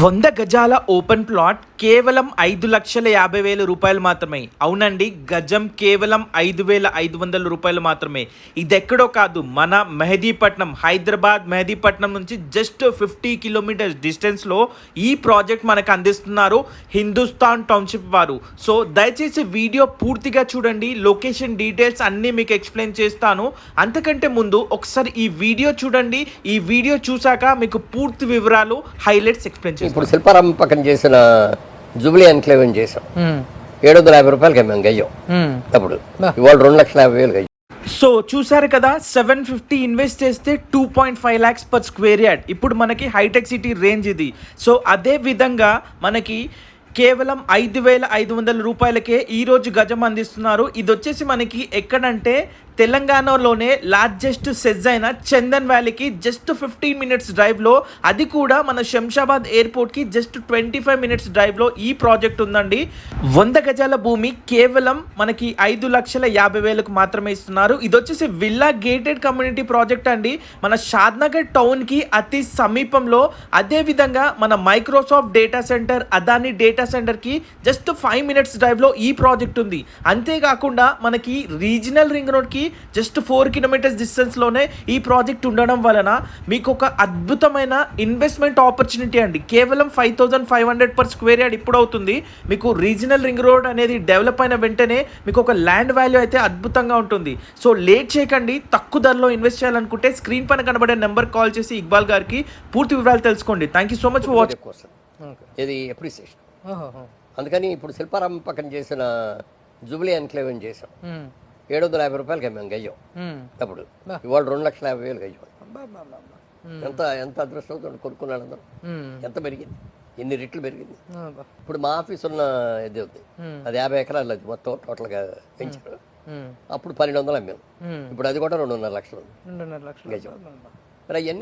వంద గజాల open plot కేవలం ఐదు లక్షల యాభై వేల రూపాయలు మాత్రమే. అవునండి గజం కేవలం ఐదు వేల ఐదు వందల రూపాయలు మాత్రమే. ఇది ఎక్కడో కాదు మన మెహదీపట్నం హైదరాబాద్ మెహదీపట్నం నుంచి జస్ట్ ఫిఫ్టీ కిలోమీటర్స్ డిస్టెన్స్లో ఈ ప్రాజెక్ట్ మనకు అందిస్తున్నారు హిందుస్థాన్ టౌన్షిప్ వారు. సో దయచేసి వీడియో పూర్తిగా చూడండి లొకేషన్ డీటెయిల్స్ అన్నీ మీకు ఎక్స్ప్లెయిన్ చేస్తాను. అంతకంటే ముందు ఒకసారి ఈ వీడియో చూడండి ఈ వీడియో చూసాక మీకు పూర్తి వివరాలు హైలైట్స్ ఎక్స్ప్లెయిన్ ఇప్పుడు శిల్పారామం పక్కన చేసిన జూబ్లీ ఎన్క్లేవ్ అని చేసాం ఏడు వందల యాభై రూపాయలకి అమ్మాం గయ్యం. అప్పుడు ఇవాళ రెండు లక్షల యాభై వేలు గయ్యం. సో చూసారు కదా సెవెన్ ఫిఫ్టీ ఇన్వెస్ట్ చేస్తే two point five lakhs per square yard. ఇప్పుడు మనకి హైటెక్ సిటీ రేంజ్ ఇది. సో అదే విధంగా మనకి కేవలం ఐదు వేల ఐదు వందల రూపాయలకే ఈరోజు గజం అందిస్తున్నారు. ఇది వచ్చేసి మనకి ఎక్కడంటే తెలంగాణలోనే లార్జెస్ట్ సెజ్ అయిన చందన్ వ్యాలీకి జస్ట్ ఫిఫ్టీన్ మినిట్స్ డ్రైవ్లో అది కూడా మన శంషాబాద్ ఎయిర్పోర్ట్కి జస్ట్ ట్వంటీ ఫైవ్ మినిట్స్ డ్రైవ్లో ఈ ప్రాజెక్ట్ ఉందండి. వంద గజాల భూమి కేవలం మనకి ఐదు లక్షల యాభై వేలకు మాత్రమే ఇస్తున్నారు. ఇది వచ్చేసి విల్లా గేటెడ్ కమ్యూనిటీ ప్రాజెక్ట్ అండి. మన షాద్నగర్ టౌన్కి అతి సమీపంలో అదే విధంగా మన Microsoft data centre Adani data సెంటర్కి జస్ట్ ఫైవ్ మినిట్స్ డ్రైవ్లో ఈ ప్రాజెక్ట్ ఉంది. అంతేకాకుండా మనకి రీజనల్ రింగ్ రోడ్కి జస్ట్ ఫోర్ కిలోమీటర్స్ డిస్టెన్స్లోనే ఈ ప్రాజెక్ట్ ఉండడం వలన మీకు ఒక అద్భుతమైన ఇన్వెస్ట్మెంట్ ఆపర్చునిటీ అండి. కేవలం five thousand five hundred per square yard ఇప్పుడు అవుతుంది మీకు రీజనల్ రింగ్ రోడ్ అనేది డెవలప్ అయిన వెంటనే మీకు ఒక ల్యాండ్ వాల్యూ అయితే అద్భుతంగా ఉంటుంది. సో లేట్ చేయకండి తక్కువ ధరలో ఇన్వెస్ట్ చేయాలనుకుంటే స్క్రీన్ పైన కనబడే నెంబర్ కాల్ చేసి ఇక్బాల్ గారికి పూర్తి వివరాలు తెలుసుకోండి. Thank you so much for watching ఇది అప్రిసియేషన్ అందుకని ఇప్పుడు శిల్పారామం పక్కన చేసిన జూబ్లీ ఎన్క్లేవ్ అని చేసాం ఏడు వందల యాభై రూపాయలకి అమ్మాం గయ్యం. అప్పుడు. ఇవాళ రెండు లక్షల యాభై వేలు గయ్యం. ఎంత ఎంత అదృష్టం కొనుక్కున్నాడు అందరూ. ఎంత పెరిగింది? ఎన్ని రెట్లు పెరిగింది? ఇప్పుడు మా ఆఫీస్ ఉన్న ఇది ఉంది. అది యాభై ఎకరాలు అది మొత్తం టోటల్గా పెంచారు. అప్పుడు పన్నెండు వందలు అమ్మాం ఇప్పుడు అది కూడా రెండున్నర లక్షలు రెండున్నర లక్షలు. మరి అవన్నీ